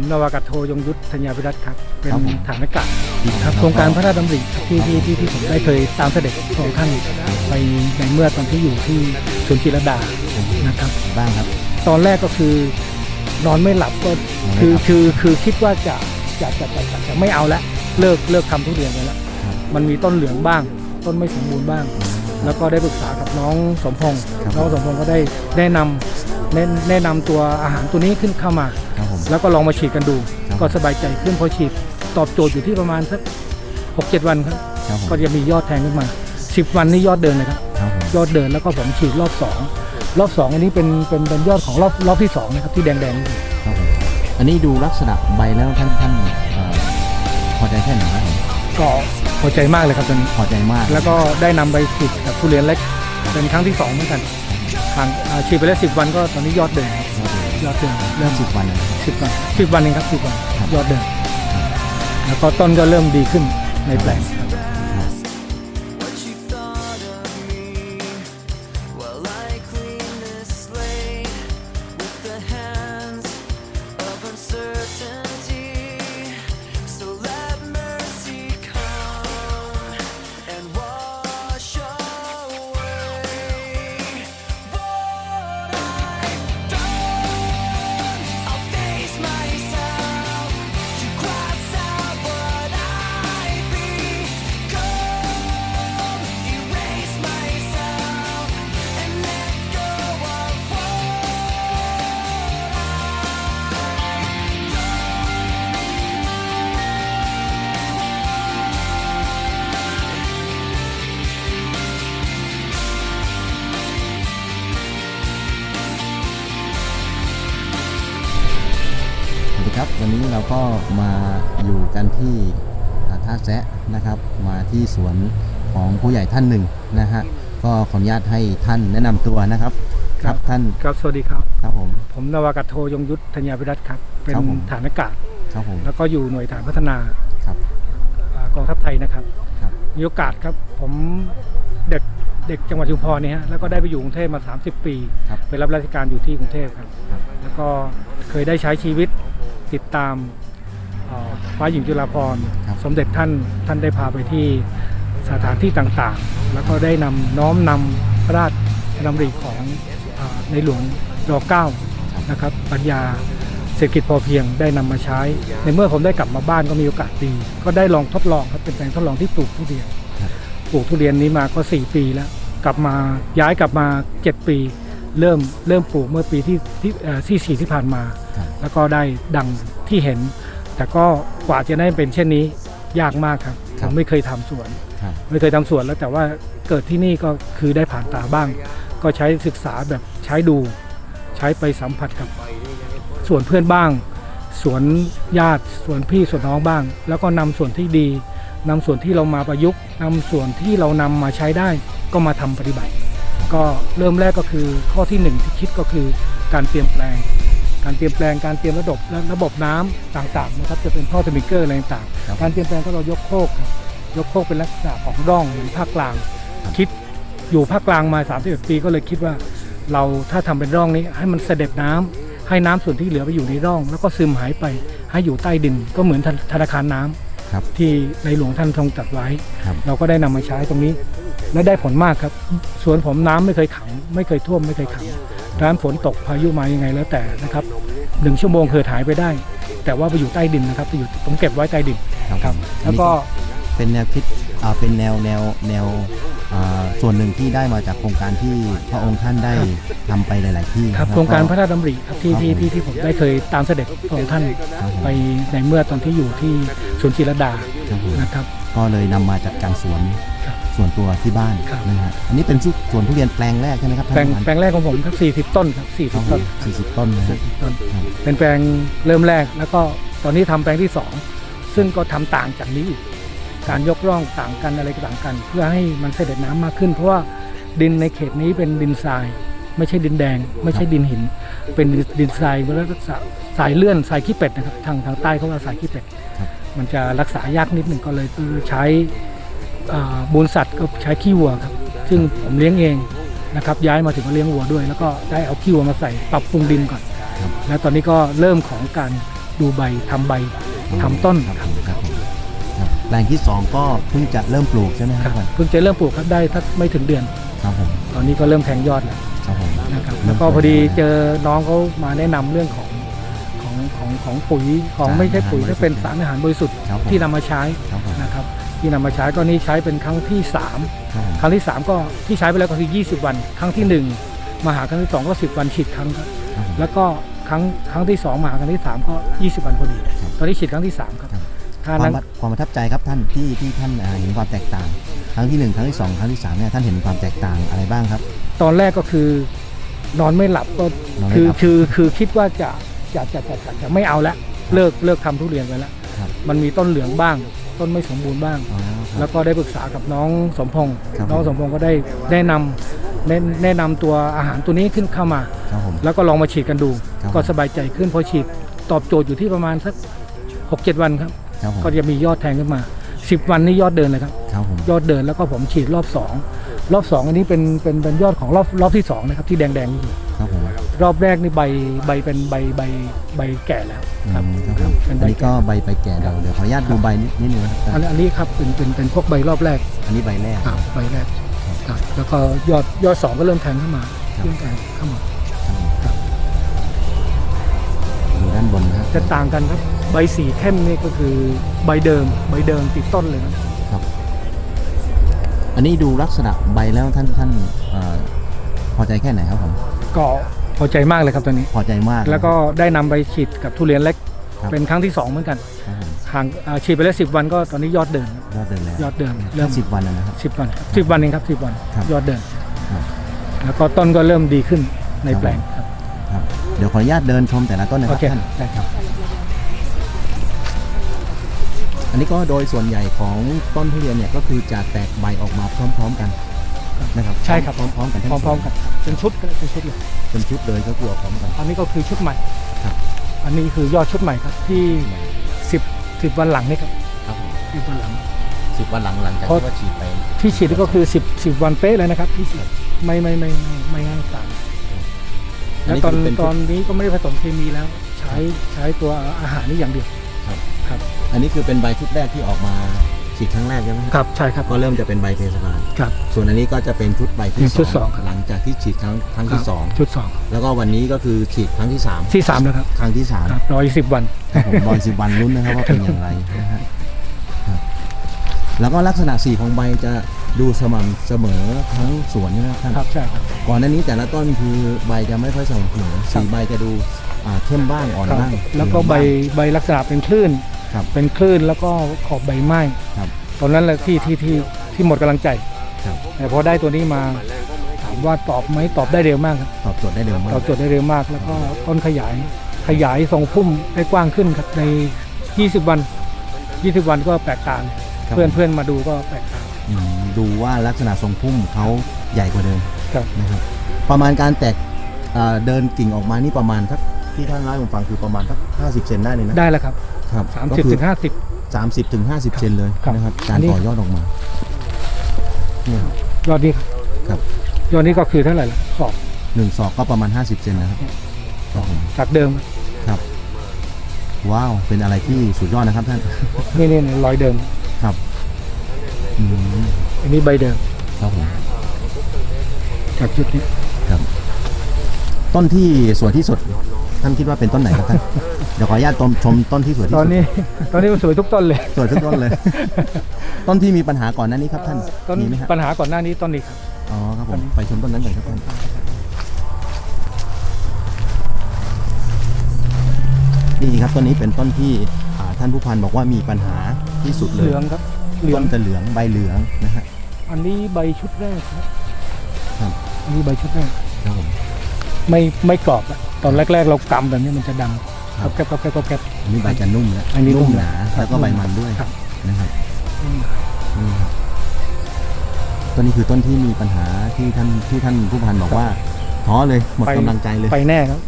ผมนาวากาศโทยงยุทธธัญญาพิรัตน์ครับ เป็นครับผม ฐานอากาศครับโครงการพระราชดำริที่ที่ที่ที่ผมได้เคยตามเสด็จพระองค์ท่านไปในเมื่อตอนที่อยู่ที่สวนจิรดานะครับ บ้างครับ ตอนแรกก็คือนอนไม่หลับก็คือไม่หลับคือคือคิดว่าจะจะจะจะจะจะไม่เอาละเลิกเลิกทำทุเรียนไปแล้วครับมันมีต้นเหลืองบ้าง ต้นไม่สมบูรณ์บ้าง แล้วก็ได้ปรึกษากับน้องสมพงศ์ครับ น้องสมพงศ์ก็ได้แนะนำ แนะแนะนำตัวอาหารตัวนี้ขึ้นเข้ามา ครับผม แล้วก็ลองมาฉีดกันดู ครับ ก็สบายใจขึ้นพอฉีดตอบโจทย์อยู่ที่ประมาณสักหกเจ็ดวันครับ ครับผมก็จะมียอดแทงขึ้นมาสิบวันนี่ยอดเดินเลยครับ ครับผมยอดเดินแล้วก็ผมฉีดรอบสองรอบสองอันนี้เป็นเป็นเป็นยอดของรอบรอบที่สองนะครับที่แดงแดงๆอยู่ครับผมอันนี้ดูลักษณะใบแล้วท่านท่านเอ่อพอใจแค่ไหนครับผมก็พอใจมากเลยครับตอนนี้ พอใจมากแล้วก็ได้นำไปฉีดกับทุเรียนเล็กเป็นครั้งที่สองเหมือนกัน ทางอ่าฉีดไปแล้วสิบวันก็ตอนนี้ยอดเดินครับยอดเดินเริ่เริ่มมสิบวันแล้วนะครับ สิบวันสิบวันเองครับสิบวันครับ ยอดเดินแล้วก็ต้นก็เริ่มดีขึ้นในแปลง ครับวันนี้เราก็มาอยู่กันที่อ่าท่าแซะนะครับ มาที่สวนของผู้ใหญ่ท่านหนึ่งนะฮะก็ขออนุญาตให้ท่านแนะนำตัวนะครับ ครับท่านครับสวัสดีครับ ครับผม ผมนาวากาศโทยงยุทธธัญญาพิรัตน์ครับ เป็นครับผม ฐานอากาศ ครับผมแล้วก็อยู่หน่วยฐานพัฒนาครับ อ่ากองทัพไทยนะครับ ครับ มีโอกาสครับ ผมเด็กเด็กจังหวัดชุมพรเนี่ยฮะ แล้วก็ได้ไปอยู่กรุงเทพมา 30 ปี ครับ ไปรับราชการอยู่ที่กรุงเทพครับ ครับ แล้วก็เคยได้ใช้ชีวิต ติดตามเอ่อฟ้าหญิงจุฬาภรณ์ครับสมเด็จท่านท่านได้พาไปที่สถานที่ต่างๆ แล้วก็ได้นำน้อมนำพระราชดำริของเออในหลวงรเก้านะครับปรัญญาเศรษฐกิจพอเพียงได้นำมาใช้ ในเมื่อผมได้กลับมาบ้านก็มีโอกาสดี ก็ได้ลองทดลองครับเป็นแปลงทดลองที่ปลูกทุเรียนครับปลูกทุเรียนนี้มาก็ 4 ปีแล้ว กลับมาย้ายกลับมา 7 ปี เริ่มเริ่มปลูกเมื่อปีที่ที่เอ่อที่สี่ที่ผ่านมา ครับ แล้วก็ได้ดังที่เห็น แต่ก็กว่าจะได้เป็นเช่นนี้ยากมากครับคผรับ มไม่เคยทำสวน ครับ ไม่เคยทำสวนแล้วแต่ว่าเกิดที่นี่ก็คือได้ผ่านตาบ้าง ก็ใช้ศึกษาแบบใช้ดู ใช้ไปสัมผัสกับส่วนเพื่อนบ้าง สวนญาติสวนพี่สวนน้องบ้าง แล้วก็นำส่วนที่ดีนำส่วนที่เรามาประยุกต์นำส่วนที่เรานำมาใช้ได้ก็มาทำปฏิบัติ ก็เริ่มแรกก็คือข้อที่หนึ่งที่คิดก็คือการเตรียมแปลง การเตรียมแปลงการเตรียมระบบและระบบน้ำต่างๆนะครับจะเป็นท่อสปริงเกอร์อะไรต่างครับๆการเตรียมแปลงก็เรายกโคกครับยกโคกเป็นลักษณะของร่องเหมือนภาคกลาง คิดอยู่ภาคกลางมา31ปีก็เลยคิดว่า เราถ้าทำเป็นร่องนี้ให้มันเสด็จน้ำให้น้ำส่วนที่เหลือไปอยู่ในร่อง แล้วก็ซึมหายไปให้อยู่ใต้ดินก็เหมือนธนธนาคารน้ำครับที่ในหลวงท่านทรงตรัดไว้ครับเราก็ได้นำมาใช้ตรงนี้ และได้ผลมากครับ สวนผมน้ำไม่เคยขัง ไม่เคยท่วมไม่เคยขังร้านฝนตกพายุมายังไงแล้วแต่นะครับหนึ่งชั่วโมงเกิดหายไปได้ แต่ว่าไปอยู่ใต้ดินนะครับไปอยู่ผมเก็บไว้ใต้ดินครับครับอันแล้วนี้ก็เป็นแนวคิดอ่าเป็นแนวแนวแนวอ่าส่วนหนึ่งที่ได้มาจากโครงการที่พระองค์ท่านได้ทำไปหลาย ๆ ที่ครับนะโครงการพก็ระราชดำริครับที่ที่ที่ที่ผมได้เคยตามเสด็จพระองค์ท่านครับผมไปในเมื่อตอนที่อยู่ที่สวนจิรดาครับผมนะครับ ก็เลยนำมาจัดการสวนครับ ส่วนตัวที่บ้านครับ นะฮะอันนี้เป็นสวนทุเรียนแปลงแรกใช่ไหมครับแปลงท่านแปลงแรกของผมครับ 40 ต้นครับครับ40ต้นสี่สิบต้นนะฮะ 40 ต้น ครับ เป็นแปลงเริ่มแรกแล้วก็ตอนนี้ทำแปลงที่สองซึ่งก็ทำต่างจากนี้อีกการยกร่องต่างกันอะไรก็ต่างกัน เพื่อให้มันเสด็จน้ำมากขึ้น เพราะว่าดินในเขตนี้เป็นดินทราย ไม่ใช่ดินแดง ไม่ใช่ดินหิน เป็นดินทรายแล้วก็สายเลื่อนสายขี้เป็ดนะครับทางทางใต้เขาว่าสายขี้เป็ด ครับ มันจะรักษายากนิดหนึ่งก็เลยใช้ อ่ามูลสัตว์ก็ใช้ขี้วัวครับ ซึ่งผมเลี้ยงเองนะครับ ย้ายมาถึงก็เลี้ยงวัวด้วย แล้วก็ได้เอาขี้วัวมาใส่ปรับปรุงดินก่อนครับแล้วตอนนี้ก็เริ่มของการดูใบทำใบทำต้นครับผมครับผมครับแปลงที่สองก็เพิ่งจะเริ่มปลูกใช่ไหมคครัรับบเพิ่งจะเริ่มปลูกครับได้สักไม่ถึงเดือนครับผมตอนนี้ก็เริ่มแทงยอดแล้วครับผมนะครับเริ่แล้มวก็แทงพอดียอดแล้วเจอน้องเขามาแนะนำเรื่องของของของของปุ๋ยของไม่ใช่ปุ๋ยสารอาหารถ้าเป็นสารอาหารบริสุทธิ์ครับผมที่นำมาใช้ ที่นำมาใช้ก็นี่ใช้เป็นครั้งที่3ครับผมครั้งที่3ก็ที่ใช้ไปแล้วก็คือ 20 วัน ครั้งที่1มาหาครั้งที่2ก็ 10 วันฉีดครั้งครับครับผมแล้วก็ครั้งครั้งที่2มาหาครั้งที่3ก็ 20 วันพอดีครับตอนนี้ฉีดครั้งที่3ครับครับ ถ้าควานั้มนประความประทับใจครับท่านที่ที่ท่านอ่าเห็นความแตกต่าง ครั้งที่หนึ่งครั้งที่สองครั้งที่สามเนี่ยท่านเห็นความแตกต่างอะไรบ้างครับ ตอนแรกก็คือนอนไม่หลับก็นอนไม่คือหลับคือคือคิดว่าจะจะจะจะจะจะไม่เอาละเลิกเลิกทำทุเรียนไปแล้วครับ มันมีต้นเหลืองบ้าง ต้นไม่สมบูรณ์บ้าง อ๋อคแล้รับวก็ได้ปรึกษากับน้องสมพงศ์ครับ น้องผมสมพงศ์ก็ได้แนะนำแนะแนะนำตัวอาหารตัวนี้ขึ้นเข้ามา ครับผม แล้วก็ลองมาฉีดกันดู ครับก็สบายใจขึ้นพอฉีดตอบโจทย์อยู่ที่ประมาณสักหกเจ็ดวันครับ ครับผม ก็จะมียอดแทงขึ้นมา 10 วันนี้ยอดเดินเลยครับ ครับผม ยอดเดินแล้วก็ผมฉีดรอบ 2 รอบ 2 อันนี้เป็นเป็นเป็นยอดของรอบรอบที่ 2 นะครับ ที่แดงแดงๆนี่อยู่ ครับผมรอบแรกนี่ใบใบเป็นใบใบใบแก่แล้วอืครับมครับผมเป็น อัใบนนี้ก็แก่ใบไปแก่เดี๋ยวเดี๋ยวขออนุญาตดูใบนิดนิดนึงนะครับอันอันนี้ครับเป็นเป็นเป็นพวกใบรอบแรกอันนี้ใบแรกครับใบแรกครับแล้วก็ยอดยอดสองก็เริ่มแทงเข้ามาครับเริ่มแทงเข้ามาครับผมครับดูด้านบนนะครับจะต่างกันครับ ใบสีเข้มนี่ก็คือใบเดิม ใบเดิมติดต้นเลยครับ อันนี้ดูลักษณะใบแล้วท่านท่านเอ่อพอใจแค่ไหนครับผมก็พอใจมากเลยครับตอนนี้พอใจมาก แล้วก็ได้นำไปฉีดกับทุเรียนเล็ก ครับเป็นครั้งที่สองเหมือนกันครับผมห่างอ่าฉีดไปแล้วสิบวันก็ตอนนี้ยอดเดิน ยอดเดินแล้วยอดเดินเริ่เริ่มมสิบวันแล้วนะครับ สิบวันสิบวันเองครับสิบวันครับยอดเดินครับ แล้วก็ต้นก็เริ่มดีขึ้นในครับแปลงครับ ครับเดี๋ยวขออนุญาตเดินชมแต่ละต้นนะคโอรับเคท่านได้ครับ อันนี้ก็โดยส่วนใหญ่ของต้นทุเรียนเนี่ยก็คือจะแตกใบออกมาพร้อม ๆ กันนะครับใช่ครับ พร้อมๆกันทั้งพร้อมๆกันครับเป็นชุดก็เป็นชุดเลยเป็นชุดเลยก็คือออกพร้อมกัน อันนี้ก็คือชุดใหม่ครับ อันนี้คือยอดชุดใหม่ครับที่สิบสิบวันหลังนี่ครับครับผมสิบวันหลัง สิบวันหลังหลังจากเพราะที่ว่าฉีดไปที่ฉีดก็คือสิบสิบวันเป๊ะเลยนะครับที่ฉีดไม่ไม่ไม่ไม่ไม่ให้ต่างอันแล้วนี้ตอนคือเป็นตอนนี้ก็ไม่ได้ผสมเคมีแล้ว ใช้ใช้ตัวอาหารนี่อย่างเดียวครับครับอันนี้คือเป็นใบชุดแรกที่ออกมา ฉีดครั้งแรกใช่ไหมครับใช่ครับก็เริ่มจะเป็นใบเทศบาลครับ ส่วนอันนี้ก็จะเป็นชุดใบที่เป็นชุดสองครับ หลังจากที่ฉีดครั้งครั้งที่สองชุดสองแล้วก็วันนี้ก็คือฉีดครั้งที่สามที่สามแล้วครับครั้งที่สามครับรออีกสิบวันครับผมรอยสิบวันลุ้นนะครับว่าเป็นอย่างไรนะฮะครับแล้วก็ลักษณะสีของใบจะดูสม่ำเสมอทั้งสวนนะครับท่าน ครับใช่ครับ ก่อนหน้านี้แต่ละต้นคือใบจะไม่ค่อยสม่ำเสมอสีใบจะดูอ่าเข้มบ้างอ่อนครับ บ้างแล้วก็ใบเหลืองใบลักษณะเป็นคลื่นบ้าง ครับเป็นคลื่นแล้วก็ขอบใบไหม้ครับ ตอนนั้นแหละที่ที่ที่ที่หมดกำลังใจครับแต่พอได้ตัวนี้มาถามว่าตอบไหมตอบได้เร็วมากครับตอบโจทย์ได้เร็วมาตอกบโจทย์ได้เร็วมาก แล้วก็ต้นขยายขยายทรงพุ่มได้กว้างขึ้นครับใน 20 วัน 20 วันก็แปลกตาเลยครับเพื่อนเพื่อนมาดูก็แปลกตาอืมดูว่าลักษณะทรงพุ่มเขาใหญ่กว่าเดิมครับนะครับประมาณการแตกอ่าเดินกิ่งออกมานี่ประมาณทัก ที่ท่านเล่าให้ผมฟังคือประมาณทัก50เซนได้เลยนะได้แล้วครับครับก็30คือถึง50 30ถึง50เซนเลยครับนะครับอัการนนี้ ต่อยอดออกมาเนี่ยครับ ยอดนี้ครับครับยอดนี้ก็คือเท่าไหร่ล่ะสอบหนึ่งศอกก็ประมาณ50เซนนะครับครับผมจากเดิมครับ ว้าวเป็นอะไรที่สุดยอดนะครับท่านนี่นี่นี่รอยเดิม ครับอืมอันนี้ใบเดิมครับผมจากชุดนี้ครับ ต้นที่สวยที่สุด ท่านคิดว่าเป็นต้นไหนครับท่าน เดี๋ยวขออนุญาตชมชมต้นที่สวยที่ตสุอนดนี้ตอนนี้มันสวยทุกต้นเลยสวยทุกต้นเลย ต้นที่มีปัญหาก่อนหน้านี้ครับท่าน ต้นมีไหมฮะปัญหาก่อนหน้านี้ต้นนี้ครับอ๋อครับผต้มนนี้ไปชมต้นนั้นก่อนครับท่าน นี่ครับต้นนี้เป็นต้นที่อ่าท่านผู้พันบอกว่ามีปัญหาที่สุดเลเหยลืองครับเหลืต้องนจะเหลืองใบเหลืองนะฮะ อันนี้ใบชุดแรกครับครับ อันนี้ใบชุดแรก ครับผม ไม่ไม่กรอบอะตอนแรก ๆ เรากำแบบนี้มันจะดังครับแกรบแกรบแกรบแกรบแกรบอันนี้ใบจะนุ่มแล้วอันนี้นุ่นุ่มมหนาครับแล้วก็ใบมันด้วยครับ นะครับอืมนี่ครับต้นนี้คือต้นที่มีปัญหาที่ท่านที่ท่านผู้พันบอกว่าท้อเลยหมดกำลังใจเลยไปแน่ครับ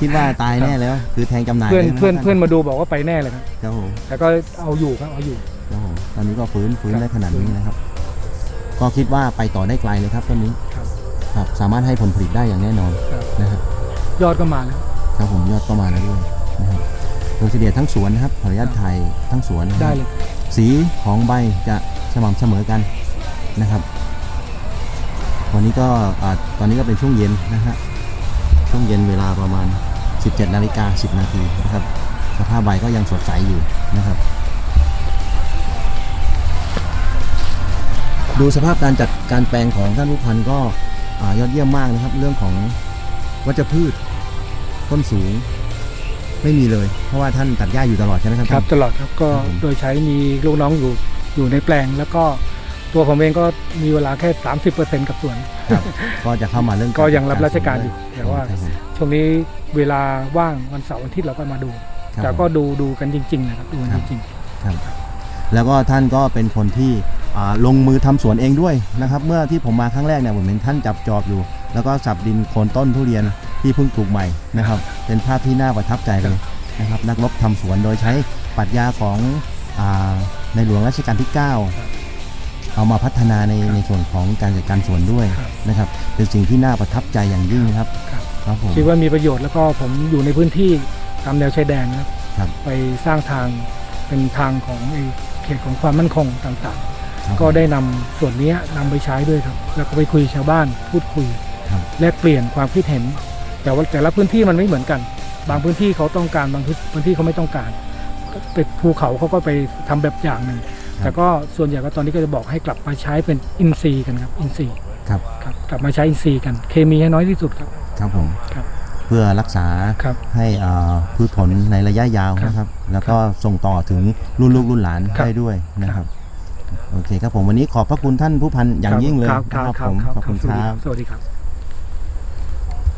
คิดว่าตายแน่แล้ว คือแทงจำหน่ายเพื่อนลยะเพื่อนครับเพื่อนมาดูบอกว่าไปแน่เลยครับครับผม แต่ก็เอาอยู่ครับเอาอยู่ ครับผมตอนนี้ก็ฟื้นฟื้นครับ ได้ขนาดนี้นะครับ ก็คิดว่าไปต่อได้ไกลเลยครับต้นนี้ ครับครับสามารถให้ผลผลิตได้อย่างแน่นอนครับ นะครับยอดก็มาแล้วครับผมยอดก็มาแล้วด้วยนะครับโดยเฉลี่ยทั้งสวนนะครับขออนุญาตถ่ายทั้งสวนนะครับได้เลย สีของใบจะสม่ำเสมอกันนะครับ วันนี้ก็อ่าตอนนี้ก็เป็นช่วงเย็นนะฮะช่วงเย็นเวลาประมาณ 17นาฬิกา10 นาทีนะครับสภาพใบก็ยังสดใสอยู่นะครับ ดูสภาพการจัดการแปลงของท่านผู้พันก็ อ่ายอดเยี่ยมมากนะครับ เรื่องของวัชพืชต้นสูงไม่มีเลย เพราะว่าท่านตัดหญ้าอยู่ตลอดใช่ไหมครับครับ ตลอดครับก็ครับผมโดยใช้มีลูกน้องอยู่อยู่ในแปลง แล้วก็ตัวผมเองก็มีเวลาแค่ 30%กับสวนครับก็จะเข้ามาเรื่องก็ยังรับราชการอยู่แต่ว่าครับผมช่วงนี้เวลาว่างวันเสาร์วันอาทิตย์เราก็มาดูครับแต่ก็ดูดูกันจริงๆนะครับดูกันครับจริงครับแล้วก็ท่านก็เป็นคนที่อ่า ลงมือทำสวนเองด้วยนะครับ เมื่อที่ผมมาครั้งแรกเนี่ยผมเห็นท่านจับจอบอยู่ แล้วก็สับดินโคนต้นทุเรียนที่เพิ่งปลูกใหม่นะครับ เป็นภาพที่น่าประทับใจเลยนะครับ นักรบทำสวนโดยใช้ปรัชญาของอาในหลวงรัชกาลที่ 9 เอามาพัฒนาในในส่วนของการจัดการสวนด้วยครับนะครับ เป็นสิ่งที่น่าประทับใจอย่างยิ่งครับครับครับผมๆคิดว่ามีประโยชน์แล้วก็ผมอยู่ในพื้นที่ตามแนวชายแดนนะครับครับไปสร้างทางเป็นทางของไอ้เขตของความมั่นคงต่างครับๆ ก็ได้นำส่วนเนี้ยนำไปใช้ด้วยครับ แล้วก็ไปคุยชาวบ้านพูดคุยครับแลกเปลี่ยนความคิดเห็น แต่ว่าแต่ละพื้นที่มันไม่เหมือนกัน บางพื้นที่เขาต้องการบางพื้นที่เขาไม่ต้องการไปภูเขาเขาก็ไปทำแบบอย่างหนึ่งแต่ก็ส่วนใหญ่ก็ตอนนี้ก็จะบอกให้กลับมาใช้เป็นอินทรีย์กันครับอินทรีย์ครับครับกลับมาใช้อินทรีย์กัน เคมีให้น้อยที่สุดครับครับผมครับเพื่อรักษาครับให้อ่าพืชผลในระยะยาวครับนะครับ แล้วก็ส่งต่อถึงรุ่นลูกรุ่นหลานครับได้ด้วยนะคครัรับบ โอเคครับผมวันนี้ขอบพระคุณท่านผู้พันอย่างยิ่งเลยครับนะครับครับผมครับขอบคุณสวัสคดีรับ สวัสดีครับ